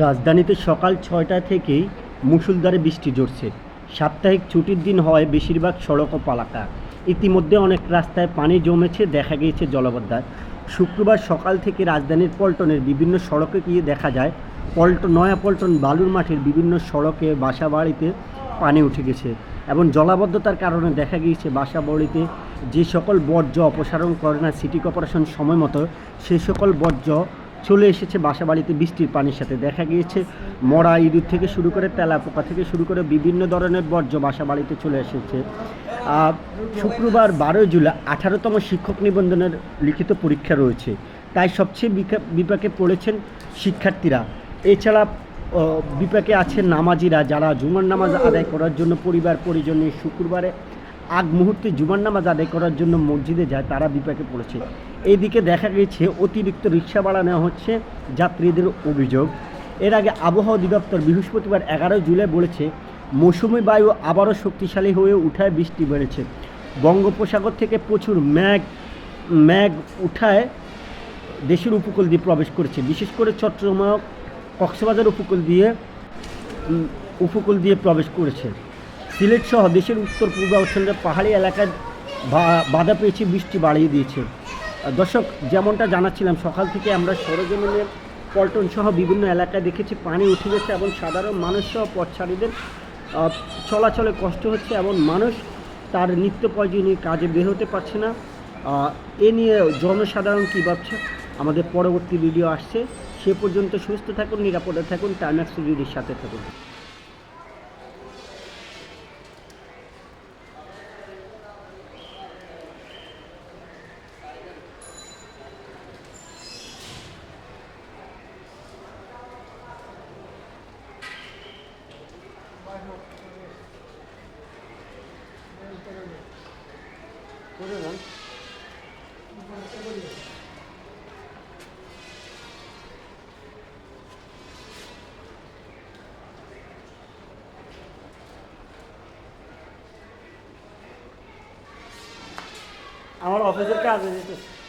রাজধানীতে সকাল ছয়টা থেকেই মুষলধারে বৃষ্টি ঝরছে। সাপ্তাহিক ছুটির দিন হওয়ায় বেশিরভাগ সড়ক ও পালাকা। ইতিমধ্যে অনেক রাস্তায় পানি জমেছে, দেখা গিয়েছে জলবদ্ধায় শুক্রবার সকাল থেকে রাজধানীর পল্টনের বিভিন্ন সড়কে গিয়ে দেখা যায় পল্টন নয়া পল্টন বালুর মাঠের বিভিন্ন সড়কে বাসা বাড়িতে পানি উঠে গেছে এবং জলাবদ্ধতার কারণে দেখা গিয়েছে বাসা বাড়িতে যে সকল বর্জ্য অপসারণ করে না, সিটি কর্পোরেশন সময় মতো সেই সকল বর্জ্য চলে এসেছে। বাসা বাড়িতে বৃষ্টির পানির সাথে দেখা গিয়েছে। মরা ইঁদুর থেকে শুরু করে তেলা পোকা থেকে শুরু করে বিভিন্ন ধরনের বর্জ্য বাসা বাড়িতে চলে এসেছে। শুক্রবার বারোই জুলাই আঠারোতম শিক্ষক নিবন্ধনের লিখিত পরীক্ষা রয়েছে। তাই সবচেয়ে বিপাকে পড়েছেন শিক্ষার্থীরা। এছাড়া বিপাকে আছেন নামাজিরা, যারা জুমার নামাজ আদায় করার জন্য পরিবার পরিজন নিয়ে শুক্রবারে আগ মুহূর্তে জুমার নামাজ আদায় করার জন্য মসজিদে যায়, তারা বিপাকে পড়েছে। এইদিকে দেখা গেছে অতিরিক্ত রিক্সা ভাড়া নেওয়া হচ্ছে যাত্রীদের অভিযোগ। এর আগে আবহাওয়া অধিদপ্তর বৃহস্পতিবার এগারো জুলাই বলেছে, মৌসুমি বায়ু আবারও শক্তিশালী হয়ে উঠায়, বৃষ্টি বেড়েছে। বঙ্গোপসাগর থেকে প্রচুর ম্যাগ ম্যাগ উঠায় দেশের উপকূল দিয়ে প্রবেশ করেছে। বিশেষ করে চট্টগ্রাম, কক্সবাজার উপকূল দিয়ে উপকূল দিয়ে প্রবেশ করেছে। সিলেট সহ দেশের উত্তর পূর্বাঞ্চলের পাহাড়ি এলাকায় বাধা পেয়েছে, বৃষ্টি বাড়িয়ে দিয়েছে। দর্শক, যেমনটা জানাচ্ছিলাম, সকাল থেকে আমরা সরজমিনের পল্টন সহ বিভিন্ন এলাকায় দেখেছি, পানি উঠে গেছে এবং সাধারণ মানুষ সহ পথচারীদের চলাচলে কষ্ট হচ্ছে এবং মানুষ তার নিত্য প্রয়োজনীয় কাজে বের হতে পারছে না। এ নিয়ে জনসাধারণ কী ভাবছে? আমাদের পরবর্তী ভিডিও আসছে। সে পর্যন্ত সুস্থ থাকুন, নিরাপদে থাকুন টাইম্যাক্স রিডির সাথে থাকুন। আমার অফিসের কাজে যেতেছে